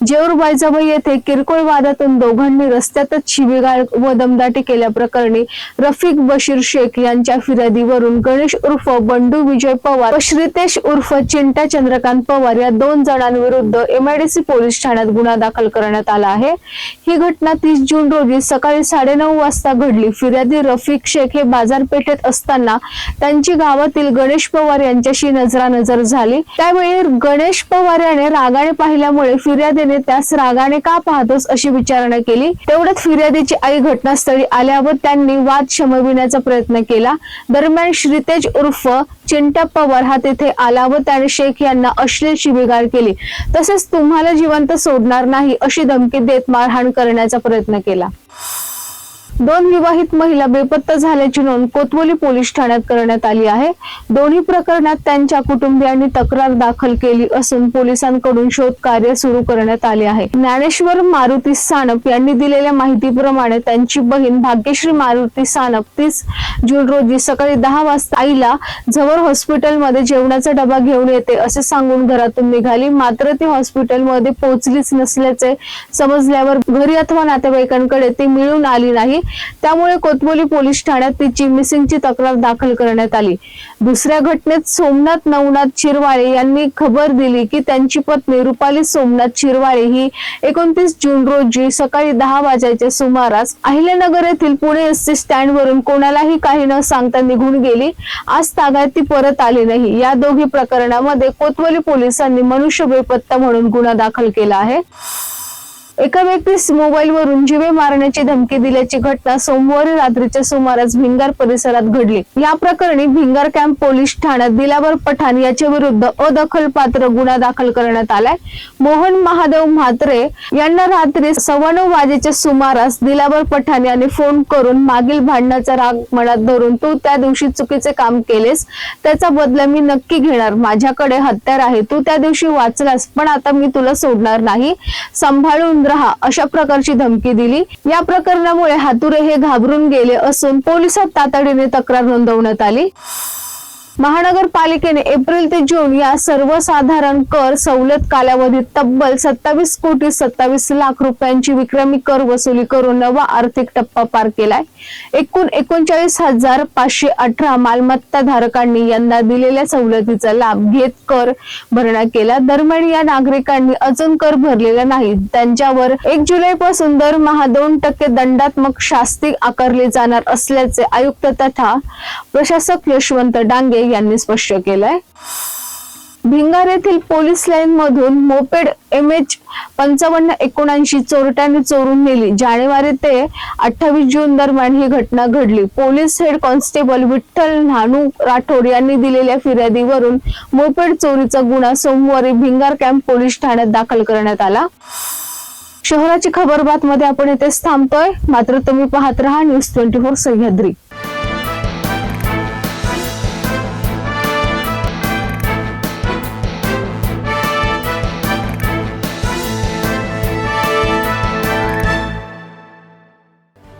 जेऊर बायजाबाई येथे किरकोळ वादातून दोघांनी रस्त्यातच शिबिगाळ व दमदाटी केल्याप्रकरणी रफिक बशीर शेख यांच्या फिर्यादीवरून गणेश उर्फ बंडू विजय पवार व श्रीतेश उर्फ चिंटा चंद्रकांत पवार या दोन जणांविरुद्ध एमआयडीसी पोलीस ठाण्यात गुन्हा दाखल करण्यात आला आहे. ही घटना तीस जून रोजी सकाळी साडेनऊ वाजता घडली. फिर्यादी रफिक शेख हे बाजारपेठेत असताना त्यांची गावातील गणेश पवार यांच्याशी नजरानजर झाली. त्यावेळी गणेश पवार याने रागाने पाहिल्यामुळे फिर्यादी फिर्यादीने त्यास रागाने का पाहतोस अशी विचारणा केली? तेवढ्यात फिर्यादीची आई घटनास्थळी आल्यावर त्यांनी वाद शमविण्याचा प्रयत्न केला. दरम्यान श्रीतेज उर्फ चिंटा पवार हा तेथे आला व त्याने शेख यांना अश्लील शिबिगार केली. तसेच तुम्हाला जिवंत सोडणार नाही अशी धमकी देत मारहाण करण्याचा प्रयत्न केला. दोन विवाहित महिला बेपत्ता झाल्याची नोंद कोतवली पोलीस ठाण्यात करण्यात आली आहे. दोन्ही प्रकरणात त्यांच्या कुटुंबियांनी तक्रार दाखल केली असून पोलिसांकडून शोध कार्य सुरू करण्यात आले आहे. ज्ञानेश्वर मारुती सानप यांनी दिलेल्या माहितीप्रमाणे त्यांची बहीण भाग्यश्री मारुती सानप तीस जून रोजी सकाळी दहा वाजता आईला जवळ हॉस्पिटलमध्ये जेवणाचा डबा घेऊन येते असे सांगून घरातून निघाली. मात्र ती हॉस्पिटलमध्ये पोहोचलीच नसल्याचे समजल्यावर घरी अथवा नातेवाईकांकडे ती मिळून आली नाही. त्यामुळे कोतवली पोलीस ठाण्यात तिची मिसिंगची तक्रार दाखल करण्यात आली. दुसऱ्या घटनेत सोमनाथ नवनाथ शिरवाळे यांनी खबर दिली की त्यांची पत्नी रुपाली सोमनाथ शिरवाळे ही एकोणतीस जून रोजी सकाळी दहा वाजायच्या सुमारास अहिल्यानगर येथील पुणे एस टी स्टँड वरून कोणालाही काही न सांगता निघून गेली. आज तागायत ती परत आली नाही. या दोघी प्रकरणामध्ये कोतवली पोलिसांनी मनुष्य बेपत्ता म्हणून गुन्हा दाखल केला आहे. एका व्यक्तीस मोबाईलवरून जीवे मारण्याची धमकी दिल्याची घटना सोमवारी रात्रीच्या सुमारास भिंगार परिसरात घडली. या प्रकरणी भिंगार कॅम्प पोलीस ठाण्यात दिलावर पठाण याच्या विरुद्ध अदखलपात्र गुन्हा दाखल करण्यात आलाय. मोहन महादेव म्हात्रे यांना रात्री सव्वा नऊ वाजेच्या सुमारास दिलावर पठाण यांनी फोन करून मागील भांडणाचा राग मनात धरून तू त्या दिवशी चुकीचे काम केलेस त्याचा बदला मी नक्की घेणार. माझ्याकडे हत्यार आहे तू त्या दिवशी वाचलास पण आता मी तुला सोडणार नाही. सांभाळून राहा अशा प्रकारची धमकी दिली. या प्रकरणामुळे हातुरे हे घाबरून गेले असून पोलिसात तातडीने तक्रार नोंदवण्यात आली. महानगरपालिकेने एप्रिल ते जून या सर्वसाधारण कर सवलत कालावधीत तब्बल सत्तावीस कोटी सत्तावीस लाख रुपयांची विक्रमी कर वसुली करून नवा आर्थिक टप्पा पार केलाय. एकूण एकोणचाळीस हजार पाचशे अठरा मालमत्ता धारकांनी यंदा दिलेल्या सवलतीचा लाभ घेत कर भरणा केला. दरम्यान या नागरिकांनी अजून कर भरलेला नाही. त्यांच्यावर एक जुलै पासून दरमहा दोन टक्के दंडात्मक शास्ती आकारली जाणार असल्याचे आयुक्त तथा प्रशासक यशवंत डांगे यांनी स्पष्ट केलंय. भिंगार येथील पोलीस लाईन मधून मोपेड एम एच पंचावन्न एकोणऐंशी चोरट्याने चोरून नेली. जानेवारी ते अठ्ठावीस जून दरम्यान ही घटना घडली. Police head constable Vitthal Nhanu Rathod यांनी दिलेल्या फिर्यादीवरून मोपेड चोरीचा गुन्हा सोमवारी भिंगार कॅम्प पोलीस ठाण्यात दाखल करण्यात आला. शहराची खबर बातमध्ये आपण इथेच थांबतोय. मात्र तुम्ही पाहत राहा न्यूज ट्वेंटी फोर सह्याद्री.